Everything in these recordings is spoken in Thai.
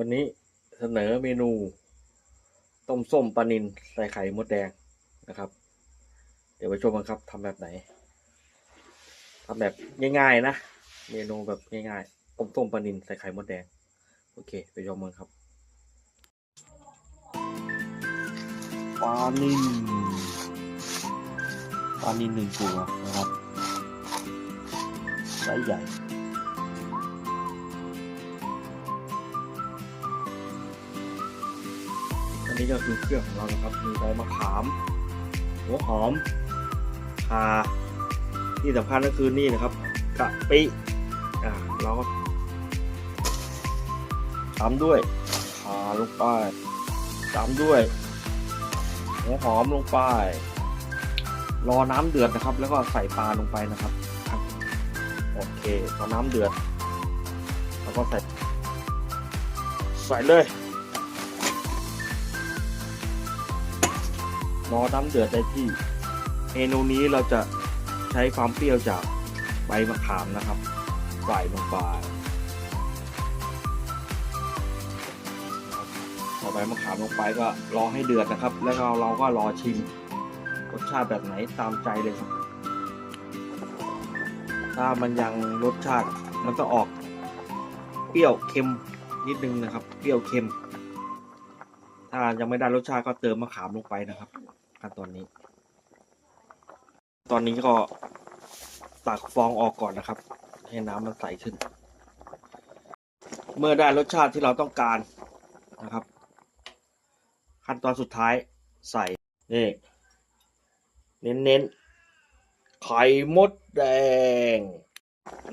วันนี้เสนอเมนู ต้มส้มปลานินใส่ไข่มดแดงนะครับ เดี๋ยวไปชมกันครับทำแบบไหนทำแบบง่ายๆนะ เมนูแบบง่ายๆ ต้มส้มปลานินใส่ไข่มดแดง โอเค ไปชมกันครับปลานินปลานินหนึ่งตัวนะครับไซส์ใหญ่ นนี้ก็คือเครื่องของเรานะครับ มีใบมะขาม หัวหอมคาที่สำคัญก็คือนี่นะครับกะปิอ่าเราก็ตามด้วยคาลงไปตามด้วย หัวหอมลงไป รอน้ำเดือดนะครับ แล้วก็ใส่ปลาลงไปนะครับ โอเคพอน้ำเดือด แล้วก็ใส่ใส่เลย รอน้ำเดือดได้ที่ เมนูนี้เราจะใช้ความเปรี้ยวจากใบมะขามนะครับใส่ลงไปพอใบมะขามลงไปก็รอให้เดือดนะครับ แล้วเราก็รอชิมรสชาติแบบไหนตามใจเลยครับ ถ้ามันยังรสชาติมันจะออกเปรี้ยวเค็มนิดนึงนะครับ เปรี้ยวเค็ม ถ้ายังไม่ได้รสชาติก็เติมมะขามลงไปนะครับขั้นตอนนี้ ตอนนี้ก็ตักฟองออกก่อนนะครับ ให้น้ำมันใสขึ้น เมื่อได้รสชาติที่เราต้องการนะครับ ขั้นตอนสุดท้ายใส่นี่เน้นๆไข่มดแดง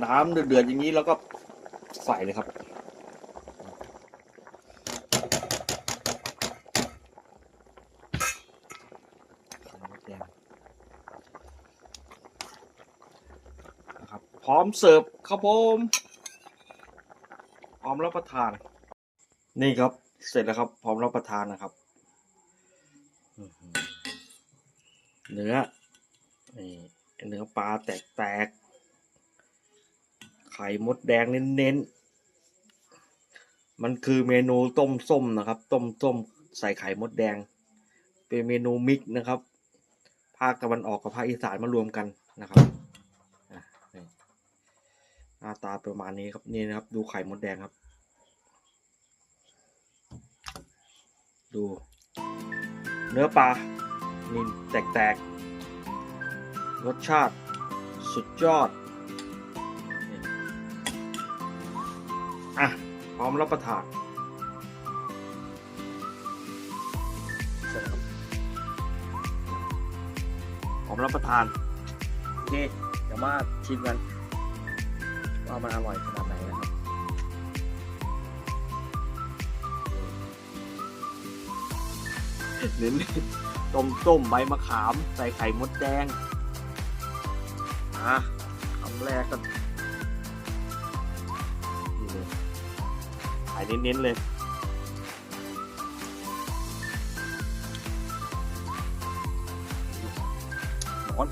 น้ำเดือดๆอย่างนี้แล้วก็ใส่เลยครับ ไข่มดแดงนะครับ พร้อมเสิร์ฟครับผมพร้อมรับประทาน นี่ครับ เสร็จแล้วครับ พร้อมรับประทานนะครับเนื้อนี่เนื้อปลาแตกๆไข่มดแดงเน้นๆ มันคือเมนูต้มส้มนะครับ ต้มส้มใส่ไข่มดแดง เป็นเมนูมิกนะครับ ภาคตะวันออกกับภาคอีสานมารวมกันนะครับ หน้าตาประมาณนี้ครับนี่นะครับ ดูไข่มดแดงครับ ดู เนื้อปลานี่แตกๆ รสชาติสุดยอดอะ พร้อมรับประทานพร้อมรับประทาน โอเค เดี๋ยวมาชิมกัน ว่ามันอร่อยขนาดไหนนะครับเน้นต้มต้มใบมะขาม ใส่ไข่มดแดงอะคำแรกก็นี่เลยไข่เน้นๆเลยร้อน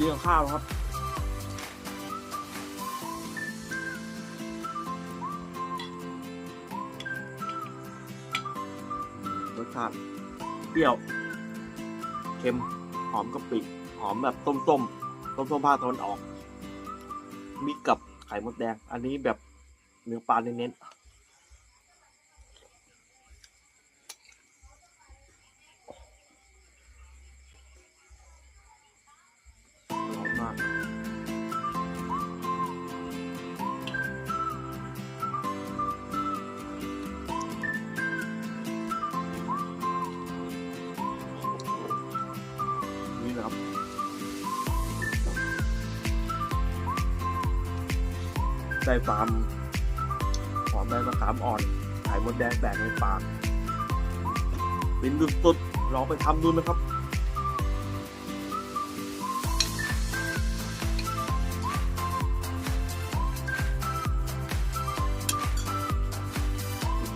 เยี่ยงข้าวครับรสชาติเปรี้ยว เค็ม หอมกะปิ หอมแบบต้มต้มต้มต้มภาคตะวันออก มีกับไข่มดแดง อันนี้แบบเนื้อปลาเน้นๆ ใส่ฟาร์มหอมใบมะขามอ่อนไข่มดแดงแตกในปากเป็นสุดๆลองไปทำดูนะครับ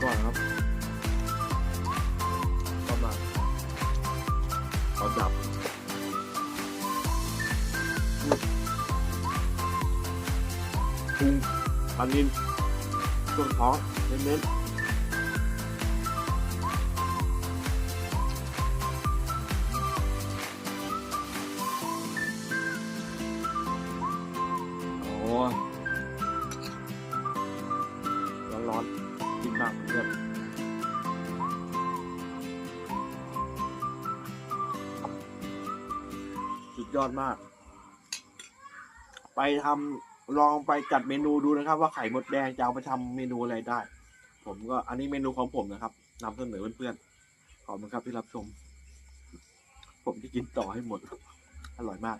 ก่อนครับ พุงปลานินช่วงท้องเน้นๆโอ้ยร้อนๆกินมากเพื่อนสุดยอดมาก ไปทำ ลองไปจัดเมนูดูนะครับ ว่าไข่มดแดงจะเอาไปทำเมนูอะไรได้ ผมก็อันนี้เมนูของผมนะครับนำเสนอเพื่อนๆขอบคุณครับที่รับชม ผมจะกินต่อให้หมด อร่อยมาก